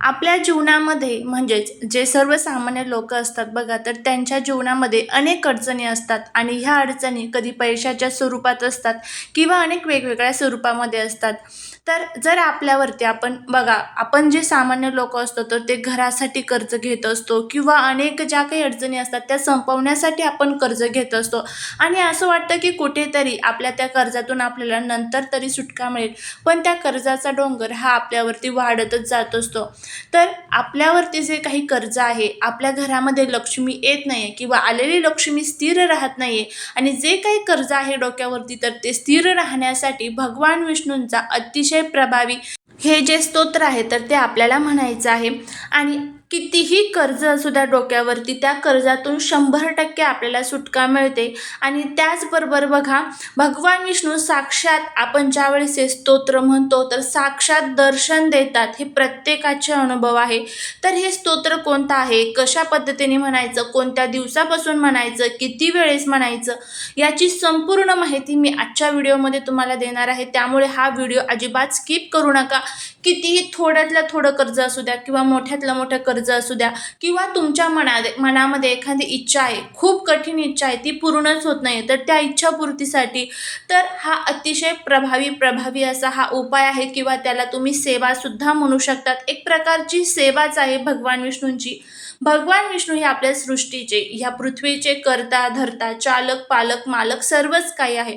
आपल्या जीवनामध्ये म्हणजेच जे सर्वसामान्य लोक असतात बघा तर त्यांच्या जीवनामध्ये अनेक अडचणी असतात आणि ह्या अडचणी कधी पैशाच्या स्वरूपात असतात किंवा अनेक वेगवेगळ्या स्वरूपामध्ये असतात. तर जर आपल्यावरती आपण बघा आपण जे सामान्य लोक असतो तर ते घरासाठी कर्ज घेत असतो किंवा अनेक ज्या काही अडचणी असतात त्या संपवण्यासाठी आपण कर्ज घेत असतो. आणि असं वाटतं की कुठेतरी आपल्या त्या कर्जातून आपल्याला नंतर तरी सुटका मिळेल पण त्या कर्जाचा डोंगर हा आपल्यावरती वाढतच जात असतो. तर आपल्यावरती जे काही कर्ज आहे आपल्या घरामध्ये लक्ष्मी येत नाही आहे किंवा आलेली लक्ष्मी स्थिर राहत नाही आहे आणि जे काही कर्ज आहे डोक्यावरती तर ते स्थिर राहण्यासाठी भगवान विष्णूंचा अतिशय प्रभावी हे जे स्तोत्र आहे तर ते आपल्याला म्हणायचं आहे. आणि कितीही कर्ज असू द्या डोक्यावरती त्या कर्जातून शंभर टक्के आपल्याला सुटका मिळते. आणि त्याचबरोबर बघा भगवान विष्णू साक्षात आपण ज्यावेळेस हे स्तोत्र म्हणतो तर साक्षात दर्शन देतात हे प्रत्येकाचे अनुभव आहे. तर हे स्तोत्र कोणतं आहे? कशा पद्धतीने म्हणायचं? कोणत्या दिवसापासून म्हणायचं? किती वेळेस म्हणायचं? याची संपूर्ण माहिती मी आजच्या व्हिडिओमध्ये तुम्हाला देणार आहे. त्यामुळे हा व्हिडिओ अजिबात स्किप करू नका. कितीही थोड्यातलं थोडं कर्ज असू द्या किंवा मोठ्यातलं मोठं कर्ज असू द्या किंवा तुमच्या मना मनामध्ये एखादी इच्छा आहे खूप कठीण इच्छा आहे ती पूर्णच होत नाही तर त्या इच्छापूर्तीसाठी तर हा अतिशय प्रभावी प्रभावी असा हा उपाय आहे किंवा त्याला तुम्ही सेवासुद्धा म्हणू शकतात. एक प्रकारची सेवाच आहे भगवान विष्णूंची. भगवान विष्णू हे आपल्या सृष्टीचे ह्या पृथ्वीचे करता धरता चालक पालक मालक सर्वच काही आहे.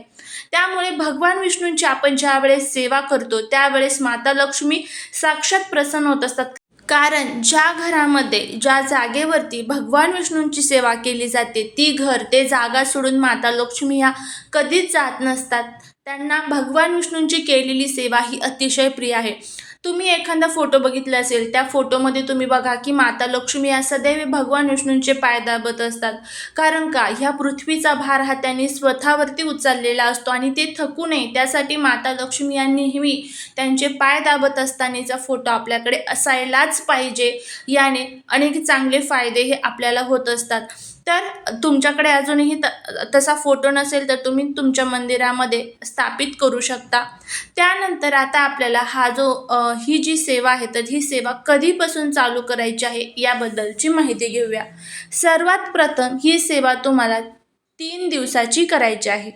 त्यामुळे भगवान विष्णूंची आपण ज्या वेळेस सेवा करतो त्यावेळेस माता लक्ष्मी साक्षात प्रसन्न होत असतात. कारण ज्या घरामध्ये ज्या जागेवरती भगवान विष्णूंची सेवा केली जाते ती घर ते जागा सोडून माता लक्ष्मी ह्या कधीच जात नसतात. त्यांना भगवान विष्णूंची केलेली सेवा ही अतिशय प्रिय आहे. तुम्ही एखादा फोटो बघितला असेल त्या फोटोमध्ये तुम्ही बघा की माता लक्ष्मी या सदैव भगवान विष्णूंचे पाय दाबत असतात. कारण का? ह्या पृथ्वीचा भार हा त्यांनी स्वतःवरती उचललेला असतो आणि ते थकू नये. त्यासाठी माता लक्ष्मी या नेहमी त्यांचे पाय दाबत असतानाचा फोटो आपल्याकडे असायलाच पाहिजे. याने अनेक चांगले फायदे हे आपल्याला होत असतात. तर तुमच्याकडे अजूनही त तसा फोटो नसेल तर तुम्ही तुमच्या मंदिरामध्ये स्थापित करू शकता. त्यानंतर आता आपल्याला हा जो ही जी सेवा आहे तर ही सेवा कधीपासून चालू करायची आहे याबद्दलची माहिती घेऊया. सर्वात प्रथम ही सेवा तुम्हाला तीन दिवसाची करायची आहे.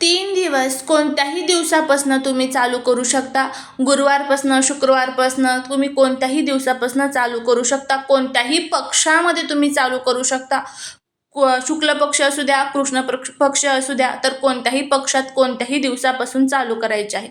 तीन दिवस कोणत्याही दिवसापासून तुम्ही चालू करू शकता. गुरुवारपासनं शुक्रवारपासनं तुम्ही कोणत्याही दिवसापासनं चालू करू शकता. कोणत्याही पक्षामध्ये तुम्ही चालू करू शकता. शुक्ल पक्ष असू द्या कृष्ण पक्ष पक्ष असू द्या तर कोणत्याही पक्षात कोणत्याही दिवसापासून चालू करायचे आहे.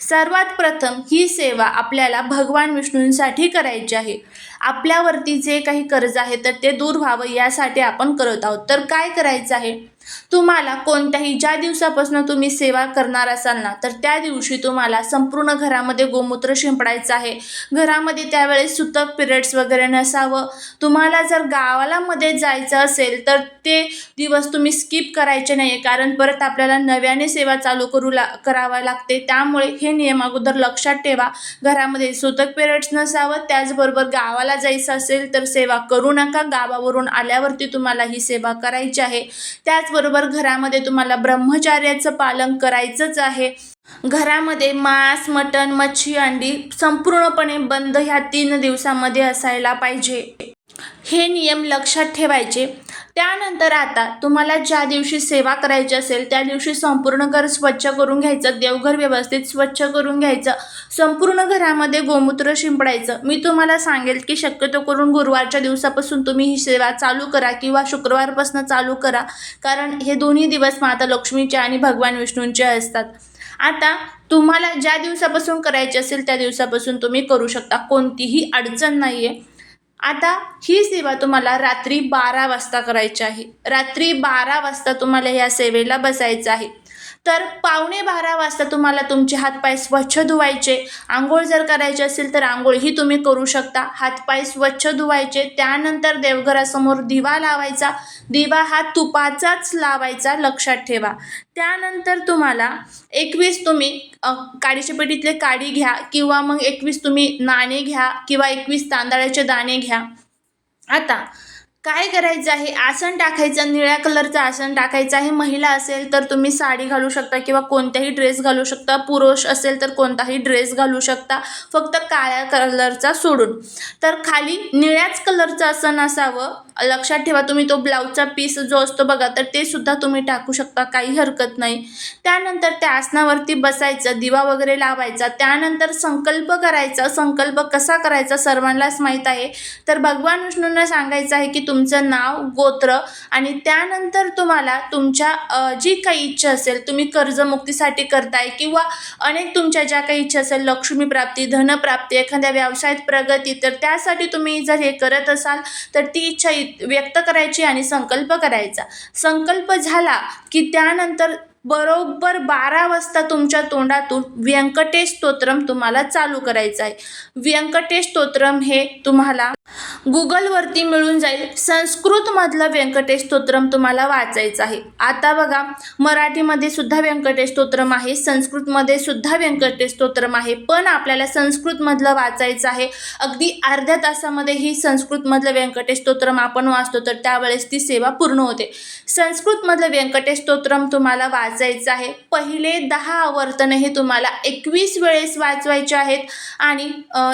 सर्वात प्रथम ही सेवा आपल्याला भगवान विष्णूंसाठी करायची आहे. आपल्यावरती जे काही कर्ज आहे तर ते दूर व्हावं यासाठी आपण करत आहोत. तर काय करायचं आहे? तुम्हाला कोणत्याही ज्या दिवसापासून तुम्ही सेवा करणार असाल ना तर त्या दिवशी तुम्हाला संपूर्ण घरामध्ये गोमूत्र शिंपडायचं आहे. घरामध्ये त्यावेळेस सुतक पिरियड्स वगैरे नसावं. तुम्हाला जर गावाला मध्ये जायचं असेल तर ते दिवस तुम्ही स्किप करायचे नाही कारण परत आपल्याला नव्याने सेवा चालू करू ला करावा लागते. त्यामुळे हे नियम अगोदर लक्षात ठेवा. घरामध्ये सुतक पिरियड्स नसावं त्याचबरोबर गावाला जायचं असेल तर सेवा करू नका. गावावरून आल्यावरती तुम्हाला ही सेवा करायची आहे. त्याच त्याचबरोबर घरामध्ये तुम्हाला ब्रह्मचार्याचं पालन करायचंच आहे. घरामध्ये मांस मटण मच्छी अंडी संपूर्णपणे बंद ह्या तीन दिवसामध्ये असायला पाहिजे. हे नियम लक्षात ठेवायचे. त्यानंतर आता तुम्हाला ज्या दिवशी सेवा करायची असेल त्या दिवशी संपूर्ण घर स्वच्छ करून घ्यायचं देवघर व्यवस्थित स्वच्छ करून घ्यायचं संपूर्ण घरामध्ये गोमूत्र शिंपडायचं. मी तुम्हाला सांगेल की शक्यतो करून गुरुवारच्या दिवसापासून तुम्ही ही सेवा चालू करा किंवा शुक्रवारपासून चालू करा. कारण हे दोन्ही दिवस माता लक्ष्मीचे आणि भगवान विष्णूंचे असतात. आता तुम्हाला ज्या दिवसापासून करायचे असेल त्या दिवसापासून तुम्ही करू शकता. कोणतीही अडचण नाही आहे आता ही सेवा तुम्हाला रात्री बारा वाजता करायची आहे. रात्री बारा वाजता तुम्हाला या सेवेला बसायचं आहे. तर पावणे बारा वाजता तुम्हाला तुमचे हातपाय स्वच्छ धुवायचे. आंघोळ जर करायची असेल तर आंघोळही तुम्ही करू शकता. हातपाय स्वच्छ धुवायचे. त्यानंतर देवघरासमोर दिवा लावायचा. दिवा हा तुपाचाच लावायचा लक्षात ठेवा. त्यानंतर तुम्हाला एकवीस तुम्ही काडीच्या पेटीतले काडी घ्या किंवा मग एकवीस तुम्ही नाणे घ्या किंवा एकवीस तांदळाचे दाणे घ्या. आता काय करायचं आहे? आसन टाकायचं निळ्या कलरचं आसन टाकायचं आहे. महिला असेल तर तुम्ही साडी घालू शकता किंवा कोणताही ड्रेस घालू शकता. पुरुष असेल तर कोणताही ड्रेस घालू शकता. फक्त काळ्या कलरचा सोडून. तर खाली निळ्याच कलरचं आसन असावं. लक्षात ठेवा तुम्ही तो ब्लाऊजचा पीस जो असतो बघा तर ते सुद्धा तुम्ही टाकू शकता काही हरकत नाही. त्यानंतर त्या आसनावरती बसायचं दिवा वगैरे लावायचा त्यानंतर संकल्प करायचा. संकल्प कसा करायचा सर्वांनाच माहीत आहे. तर भगवान विष्णूंना सांगायचं आहे की तुमचं नाव गोत्र आणि त्यानंतर तुम्हाला तुमच्या जी काही इच्छा असेल तुम्ही कर्जमुक्तीसाठी करताय किंवा अनेक तुमच्या ज्या काही इच्छा असेल लक्ष्मीप्राप्ती धनप्राप्ती एखाद्या व्यवसायात प्रगती तर त्यासाठी तुम्ही जर हे करत असाल तर ती इच्छा व्यक्त करायची आणि संकल्प करायचा. संकल्प झाला की त्यानंतर बरोबर बारा वाजता तुमच्या तोंडातून व्यंकटेश स्तोत्रम तुम्हाला चालू करायचं आहे. व्यंकटेश स्तोत्रम हे तुम्हाला गुगलवरती मिळून जाईल. संस्कृतमधलं व्यंकटेश स्तोत्रम तुम्हाला वाचायचं आहे. आता बघा मराठीमध्ये सुद्धा व्यंकटेश स्तोत्रम आहे संस्कृतमध्ये सुद्धा व्यंकटेश स्तोत्रम आहे पण आपल्याला संस्कृतमधलं वाचायचं आहे. अगदी अर्ध्या तासामध्ये ही संस्कृतमधलं व्यंकटेश स्तोत्रम आपण वाचतो तर त्यावेळेस ती सेवा पूर्ण होते. संस्कृतमधलं व्यंकटेश स्तोत्रम तुम्हाला वाचायचं आहे. पहिले दहा आवर्तन हे तुम्हाला एकवीस वेळेस वाचवायचे आहेत आणि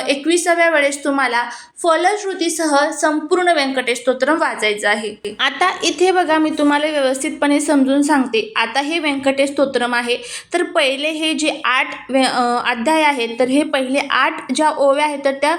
एकविसाव्या वेळेस तुम्हाला फलश्रुती सह संपूर्ण व्यंकटेश स्तोत्रम वाचायचं आहे. आता इथे बघा मी तुम्हाला व्यवस्थितपणे समजून सांगते. आता हे व्यंकटेश स्तोत्रम आहे. तर पहिले हे जे आठ व्य- अध्याय आहेत तर हे पहिले आठ ज्या ओव्या आहेत तर त्या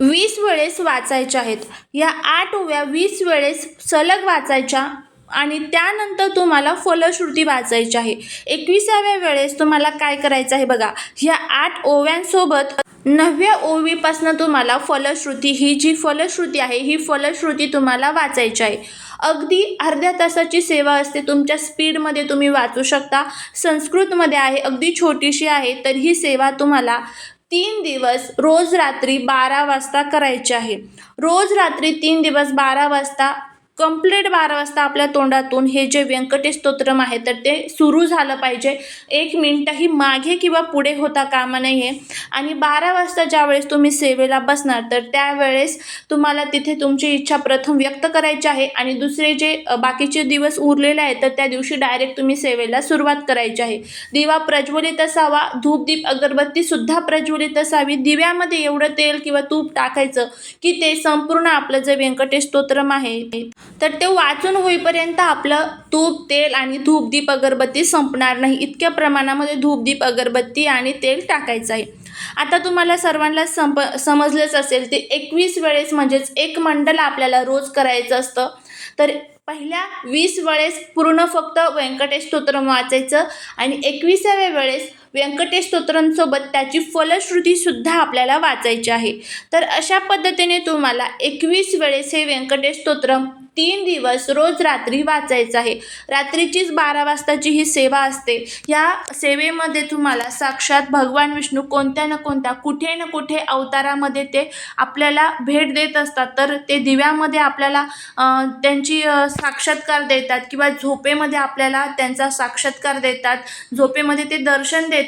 वीस वेळेस वाचायच्या आहेत. या आठ ओव्या वीस वेळेस सलग वाचायच्या आणि त्यानंतर तुम्हाला फलश्रुती वाचायची आहे. एकविसाव्या वेळेस तुम्हाला काय करायचं आहे बघा ह्या आठ ओव्यांसोबत नवव्या ओवीपासनं तुम्हाला फलश्रुती ही जी फलश्रुती आहे ही फलश्रुती तुम्हाला वाचायची आहे. अगदी अर्ध्या तासाची सेवा असते तुमच्या स्पीडमध्ये तुम्ही वाचू शकता. संस्कृतमध्ये आहे अगदी छोटीशी आहे तर ही सेवा तुम्हाला तीन दिवस रोज रात्री बारा वाजता करायची आहे. रोज रात्री तीन दिवस बारा वाजता कंप्लीट बारा वाजता आपल्या तोंडातून हे जे व्यंकटेश स्तोत्रम आहे तर ते सुरू झालं पाहिजे. एक मिनटंही मागे किंवा पुढे होता कामा नाही आहे आणि बारा वाजता ज्यावेळेस तुम्ही सेवेला बसणार तर त्यावेळेस तुम्हाला तिथे तुमची इच्छा प्रथम व्यक्त करायची आहे आणि दुसरे जे बाकीचे दिवस उरलेले आहेत तर त्या दिवशी डायरेक्ट तुम्ही सेवेला सुरुवात करायची आहे. दिवा प्रज्वलित असावा धूपदीप अगरबत्तीसुद्धा प्रज्वलित असावी. दिव्यामध्ये एवढं तेल किंवा तूप टाकायचं की ते संपूर्ण आपलं जे व्यंकटेश स्तोत्रम आहे तर ते वाचून होईपर्यंत आपलं तूप तेल आणि धूपदीप अगरबत्ती संपणार नाही. इतक्या प्रमाणामध्ये धूपदीप अगरबत्ती आणि तेल टाकायचं आहे. आता तुम्हाला सर्वांना संप समजलंच असेल ते एकवीस वेळेस म्हणजेच एक मंडल आपल्याला रोज करायचं असतं. तर पहिल्या वीस वेळेस पूर्ण फक्त व्यंकटेश स्तोत्र वाचायचं आणि एकविसाव्या वेळेस व्यंकटेश स्तोत्रांसोबत त्याची फलश्रुतीसुद्धा आपल्याला वाचायची आहे. तर अशा पद्धतीने तुम्हाला एकवीस वेळेस हे व्यंकटेश स्तोत्रम तीन दिवस रोज रात्री वाचायचं आहे. रात्रीचीच बारा वाजताची ही सेवा असते. या सेवेमध्ये तुम्हाला साक्षात भगवान विष्णू कोणत्या ना कोणत्या कुठे ना कुठे अवतारामध्ये ते आपल्याला भेट देत असतात. तर ते दिव्यामध्ये आपल्याला त्यांची साक्षात्कार देतात किंवा झोपेमध्ये आपल्याला त्यांचा साक्षात्कार देतात. झोपेमध्ये ते दर्शन देतात.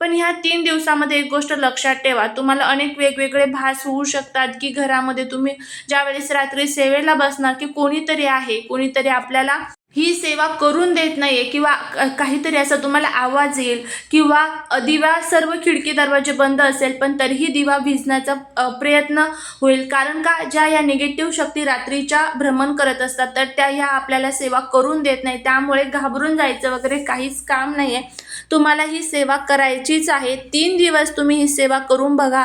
पण ह्या तीन दिवसामध्ये एक गोष्ट लक्षात ठेवा. तुम्हाला अनेक वेगवेगळे भास होऊ शकतात की घरामध्ये तुम्ही ज्यावेळेस रात्री सेवेला बसणार की कोणीतरी आहे कोणीतरी आपल्याला ही सेवा करून देत नाहीये किंवा काहीतरी असा तुम्हाला आवाज येईल किंवा दिवा सर्व खिडकी दरवाजे बंद असेल पण तरीही दिवा भिजण्याचा प्रयत्न होईल. कारण का? ज्या या निगेटिव्ह शक्ती रात्रीच्या भ्रमण करत असतात तर त्या ह्या आपल्याला सेवा करून देत नाही. त्यामुळे घाबरून जायचं वगैरे काहीच काम नाही आहे तुम्हाला ही सेवा करायचीच आहे. तीन दिवस तुम्ही ही सेवा करून बघा.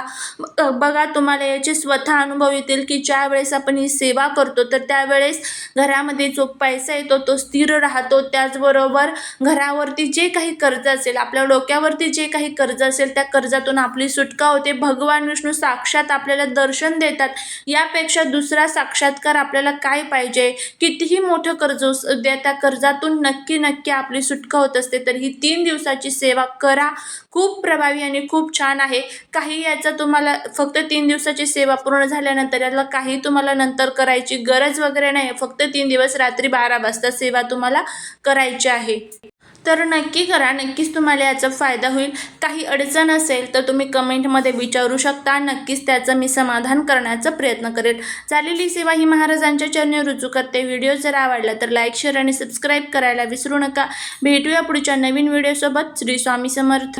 बघा तुम्हाला याचे स्वतः अनुभव येतील की ज्या वेळेस आपण ही सेवा करतो तर त्यावेळेस घरामध्ये जो पैसा येतो तो स्थिर राहतो. त्याचबरोबर घरावरती जे काही कर्ज असेल आपल्या डोक्यावरती जे काही कर्ज असेल त्या कर्जातून आपली सुटका होते. भगवान विष्णू साक्षात आपल्याला दर्शन देतात. यापेक्षा दुसरा साक्षात्कार आपल्याला काय पाहिजे? कितीही मोठं कर्ज द्या त्या कर्जातून नक्की नक्की आपली सुटका होत असते. तर ही तीन दिवसाची सेवा करा. खूप प्रभावी आणि खूप छान आहे. काही याचा तुम्हाला फक्त तीन दिवसाची सेवा पूर्ण झाल्यानंतर याला काही तुम्हाला नंतर करायची गरज वगैरे नाही फक्त तीन दिवस रात्री बारा वाजता सेवा तुम्हाला करायची आहे. तर नक्की करा नक्कीच तुम्हाला याचा फायदा होईल. काही अडचण असेल तर तुम्ही कमेंटमध्ये विचारू शकता. नक्कीच त्याचं मी समाधान करण्याचा प्रयत्न करेल. झालेली सेवा ही महाराजांच्या चरणी रुजू करते. व्हिडिओ जर आवडला तर लाईक शेअर आणि सबस्क्राईब करायला विसरू नका. भेटूया पुढच्या नवीन व्हिडिओसोबत. श्री स्वामी समर्थ.